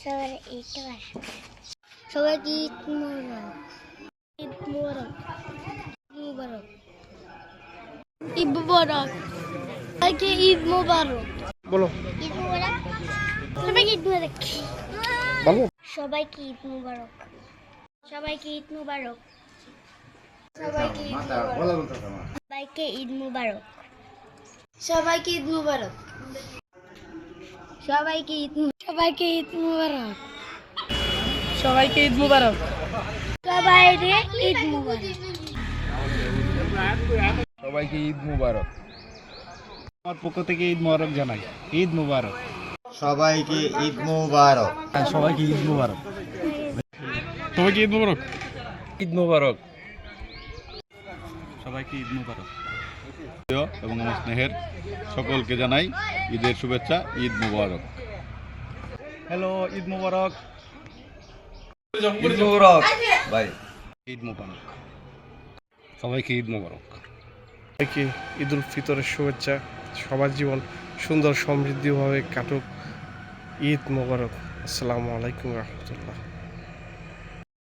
সবার ঈদটা বাসা সবাইকে ঈদ মোবারক ঈদ মোবারক মোবারক ঈদ মোবারক সবাইকে ঈদ মোবারক বলো ঈদ মোবারক সবাইকে ঈদ মোবারক বলো সবাইকে ঈদ মোবারক সবাইকে ঈদ মোবারক সবাইকে ঈদ মোবারক সবাইকে ঈদ মোবারক সবাইকে ঈদ মোবারক সবাইকে ঈদ সবাইকে ঈদ মোবারক সবাইকে ঈদ মুবারক সবাইকে ঈদ মোবারক সবাইকে ঈদ মুবারক আমার পক্ষ থেকে ঈদ মুবারক জানাই ঈদ মুবারক সবাইকে ঈদ মুবারক হ্যাঁ সবাইকে ঈদ মুবারক সবাইকে ঈদ মুবারক ঈদ মুবারক সবাইকে ঈদ মুবারক প্রিয় এবং আমার স্নেহের সকলকে জানাই ঈদের শুভেচ্ছা ঈদ মুবারক হ্যালো ঈদ মুবারক ঈদ মুবারক ভাই ঈদ মুবারক সবাইকে ঈদ মুবারক সবাইকে ঈদ উল ফিতরের শুভেচ্ছা সবার জীবন সুন্দর সমৃদ্ধিভাবে কাটুক। ঈদ মুবারক আসসালামু আলাইকুম রহমতুল্লাহ।